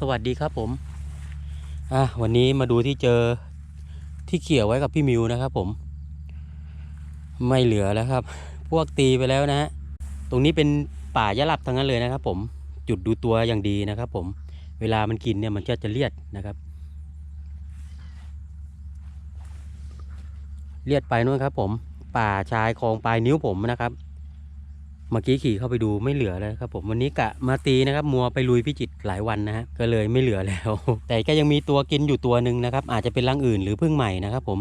สวัสดีครับผมอะวันนี้มาดูที่เจอที่เขี่ยวไว้กับพี่มิวนะครับผม ไม่เหลือแล้วครับ พวกตีไปแล้วนะฮะตรงนี้เป็นป่ายะหลับทั้งนั้นเลยนะครับ ผมจุดดูตัวอย่างดีนะครับ ผมเวลามันกินเนี่ยมันก็จะเลียดนะครับเลียดไปนู่นครับ ผม ป่าชายคลองปลายนิ้วผมนะครับ เมื่อกี้ขี่เข้าไปดูไม่เหลือแล้วครับผมวันนี้กะมาตีนะครับมัวไปลุยพิจิตรหลายวันนะฮะก็เลยไม่เหลือแล้ว แต่ก็ยังมีตัวกินอยู่ตัวหนึ่งนะครับ อาจจะเป็นรังอื่นหรือพึ่งใหม่นะครับผม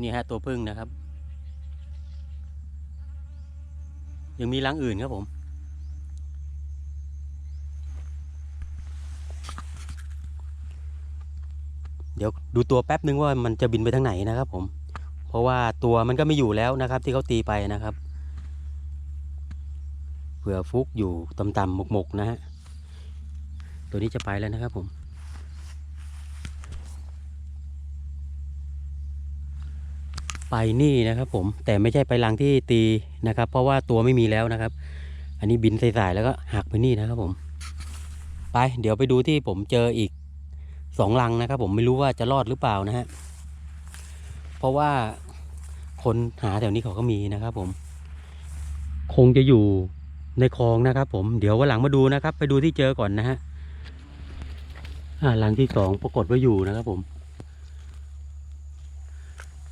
นี่ฮะตัวพึ่งนะครับ ยังมีรังอื่นครับผม เดี๋ยวดูตัวแป๊บนึงว่ามันจะบินไปทางไหนนะครับผม เพราะว่าตัวมันก็ไม่อยู่แล้วนะครับ ที่เขาตีไปนะครับ เผื่อฟุกอยู่ต่ำๆหมกๆนะฮะ ตัวนี้จะไปแล้วนะครับผมไปนี่นะครับผมแต่ไม่ใช่ไปรังที่ตีนะครับ เพราะว่าตัวไม่มีแล้วนะครับ อันนี้บินสายๆแล้วก็หักไปนี่นะครับผม ไปเดี๋ยวไปดูที่ผมเจออีกสองรังนะครับ ผมไม่รู้ว่าจะรอดหรือเปล่านะฮะเพราะว่าคนหาแถวนี้เขาก็มีนะครับผม คงจะอยู่ ในคลองนะครับ ผมเดี๋ยววันหลังมาดูนะครับ ไปดูที่เจอก่อนนะฮะอ่าหลังที่สองปรากฏว่าอยู่นะครับ ผม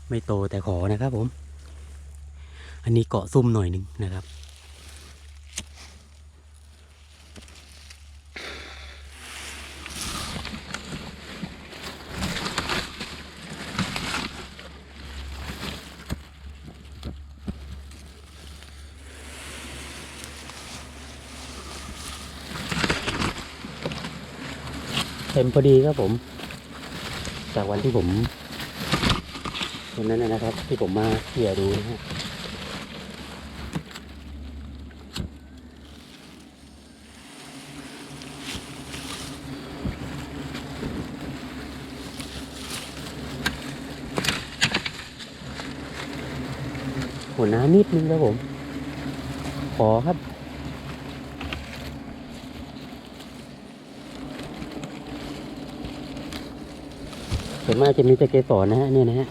ไม่โตแต่ขอนะครับ ผม อันนี้เกาะซุ่มหน่อยหนึ่งนะครับ เต็มพอดีครับผม จากวันที่ผมวันนั้นนะครับ ที่ผมมาเขี่ยดูนะฮะหัวน้ำนิดนึงครับผม ขอครับ ส่วนมากจะมีตะเกสรนะฮะเนี่ยนะฮะ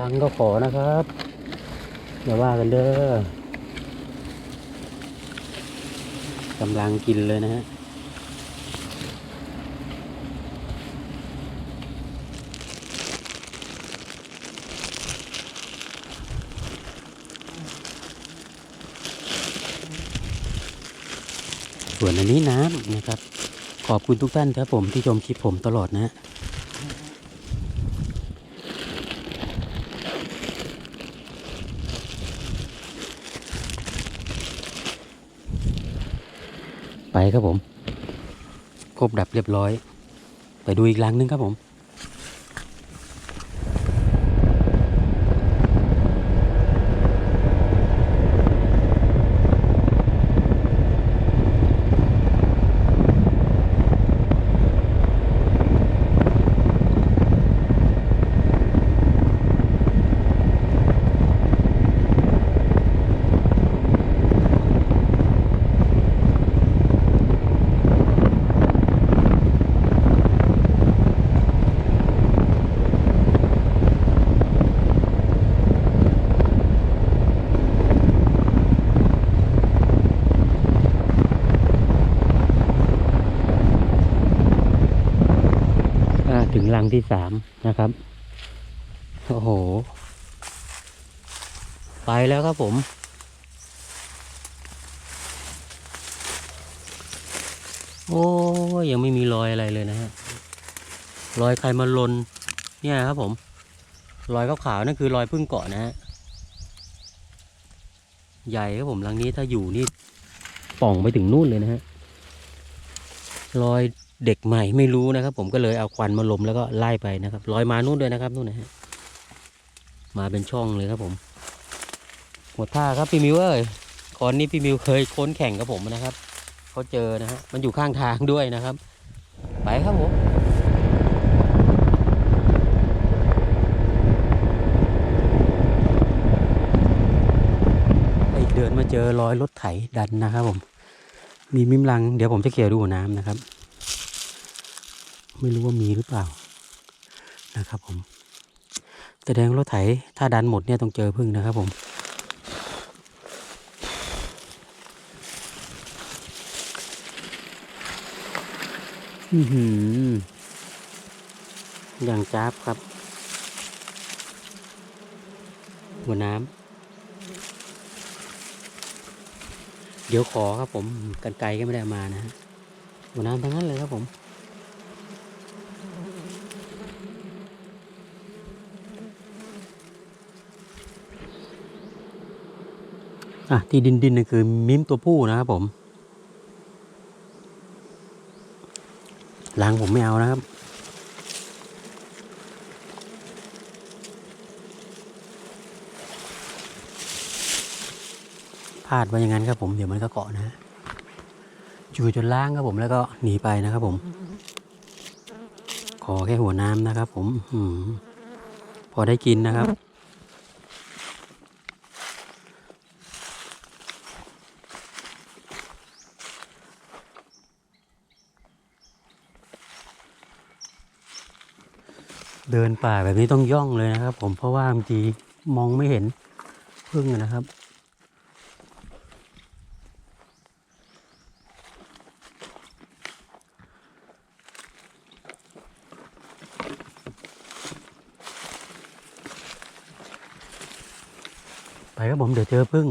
ลังก็ขอนะครับอย่าว่ากันเด้อกำลังกินเลยนะฮะ ส่วนอันนี้น้ำนะครับ ขอบคุณทุกท่านครับผมที่ชมคลิปผมตลอดนะไปครับผม ครบดับเรียบร้อย ไปดูอีกหลังนึงครับผม อ่าถึ งรังที่สามนะครับ โอ้โห ไปแล้วครับผม โอ้ยังไม่มีรอยอะไรเลยนะฮะ รอยใครมาลน เนี่ยครับผม รอยขาวๆนั่นคือรอยพึ่งเกาะนะฮะ ใหญ่ครับผมรังนี้ถ้าอยู่นี่ป่องไปถึงนู่นเลยนะฮะ รอย เด็กใหม่ไม่รู้นะครับ ผมก็เลยเอาควันมาลมแล้วก็ไล่ไปนะครับลอยมานู่นด้วยนะครับนู่นนะฮะมาเป็นช่องเลยครับผม หมดท่าครับพี่มิวเอ้ยคอนนี้พี่มิวเคยค้นแข่งกับผมนะครับเขาเจอนะฮะมันอยู่ข้างทางด้วยนะครับ ไปครับผมอรอยรถไถดันนะครับผม มีมิมลัง เดี๋ยวผมจะเขี่ยดูน้ำนะครับ ไม่รู้ว่ามีหรือเปล่านะครับผมแสดงรถไถถ้าดันหมดเนี่ยต้องเจอพึ่งนะครับผมอือหืออย่างจ้าบครับ หัวน้ำเดี๋ยวขอครับผม กันไกลก็ไม่ได้มานะฮะหัวน้ำทั้งนั้นเลยครับผม อะที่ดินดินนี่คือมิมตัวผู้นะครับผมล้างผมไม่เอานะครับ พลาดไว้อย่างนั้นครับผมเดี๋ยวมันก็เกาะนะฮะอยู่จนล้างครับผมแล้วก็หนีไปนะครับผม ขอแค่หัวน้ำนะครับผมอืมพอได้กินนะครับ เดินป่าแบบนี้ต้องย่องเลยนะครับ ผมเพราะว่าบางทีมองไม่เห็นพึ่งนะครับไปครับผมเดี๋ยวเจอพึ่ง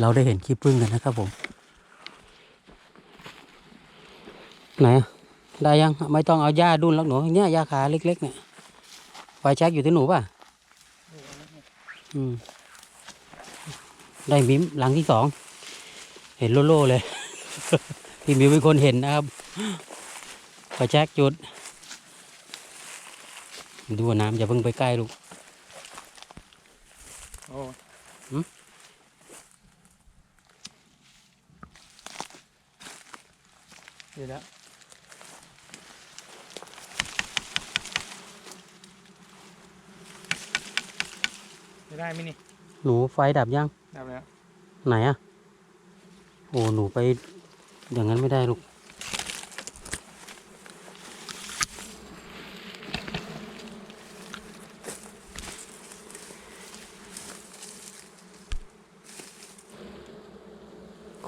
เราได้เห็นคลิปพึ่งกันนะครับผม ไหนได้ยังไม่ต้องเอาหญ้าดุนแล้วหนูเนี่ยหญ้าขาเล็ก ๆ เนี่ย ไฟแช็กอยู่ที่หนูป่ะอืม ได้มิมหลังที่สอง เห็นโลโล่เลย พี่มิวเป็นคนเห็นนะครับไฟแช็กจุด ดูว่าน้ำอย่าเพิ่งไปใกล้ลูกโอ้หืมเดี๋ยวแล้ จะได้ไหมนี่หนูไฟดับยังได้แล้วไหนอะโอ้หนูไปอย่างนั้นไม่ได้ลูก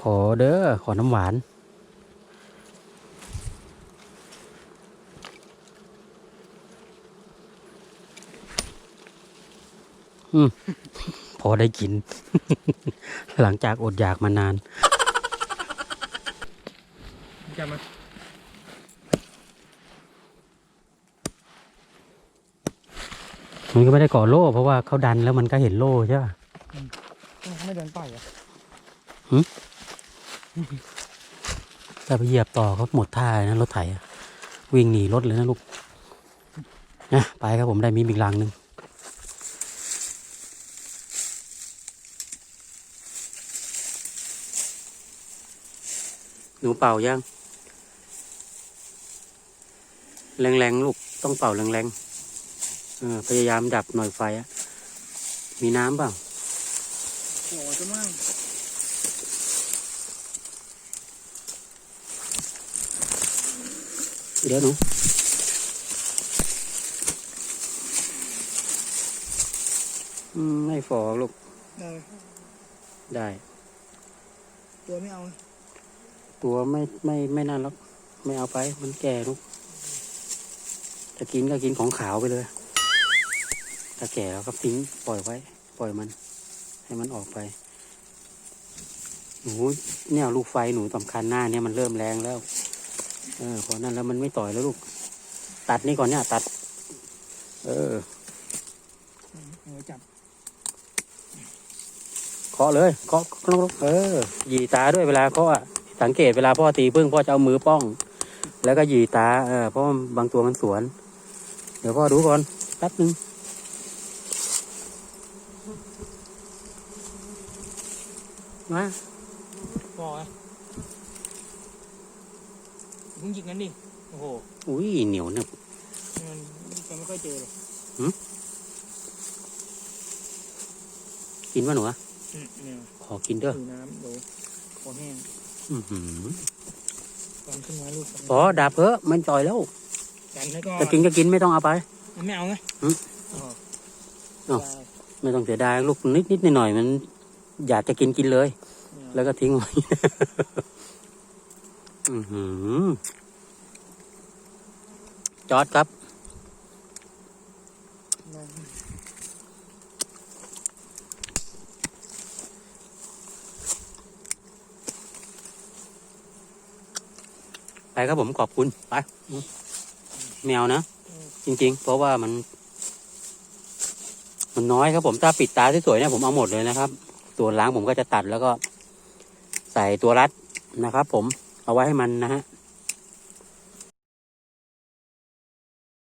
ขอเด้อขอน้ำหวาน พอได้กิน หลังจากอดอยากมานานจะมามันก็ไม่ได้ก่อโล่ เพราะว่าเขาดันแล้วมันก็เห็นโล่ใช่ป่ะไม่เดินไปอะแต่ไปเหยียบต่อเขาหมดท่าเลยนะรถไถอะวิ่งหนีรถเลยนะลูกนะไปครับผมได้มีอีกลังหนึ่ง หนูเป่ายัง แรงๆลูกต้องเป่าแรงๆเออพยายามดับหน่อยไฟอะมีน้ำเปล่าโอ้จะมั่งเดี๋ยวหนูอืมไม่ฟอกลูก ได้ ได้ ตัวไม่เอา ตัวไม่ไม่ไม่นั่นหรอกไม่เอาไป มันแก่ลูกจะกินก็กินของขาวไปเลย ถ้าแก่แล้วก็ทิ้งปล่อยไว้ ปล่อยมัน ให้มันออกไป หนูเนี่ยลูกไฟหนูสำคัญหน้าเนี่ยมันเริ่มแรงแล้ว เออพอนั้นแล้วมันไม่ต่อยแล้วลูก ตัดนี่ก่อนเนี่ย ตัด เออเออจับเคาะเลยเคาะเคาะเออ หยีตาด้วยเวลาเคาะอะ สังเกตเวลาพ่อตีพึ่งพ่อจะเอามือป้อง แล้วก็หยีตาเออเพราะว่าบางตัวมันสวน เดี๋ยวพ่อดูก่อนแป๊บนึงมาปล่อยมึงหยิกนั้นดิโอ้โหอุ้ยเหนียวหนึบมันมันไม่ค่อยเจอเลยกินวะหนูอะอืมเนี่ยขออกินเด้อดูน้ำเดี๋ยวคอแห้งอือหือ ตอนขึ้นมาลูกพอดาบเถอะมันจ่อยแล้วกันแล้วก็จะกินก็กินไม่ต้องเอาไปไม่เอาไงอืมอ๋อเอาได้ไม่ต้องเสียดายลูกนิดนิดหน่อยๆมัน อยากจะกินกินเลยไม่เอาแล้วก็ทิ้งไว้อือหือจอดครับ ได้ ไป ครับผมขอบคุณไปแมวนะจริง ๆ เพราะว่ามัน มันน้อยครับผมถ้าปิดตาสวยๆเนี่ยผมเอาหมดเลยนะครับ ตัวล้างผมก็จะตัดแล้วก็ ใส่ตัวรัดนะครับ ผมเอาไว้ให้มันนะฮะ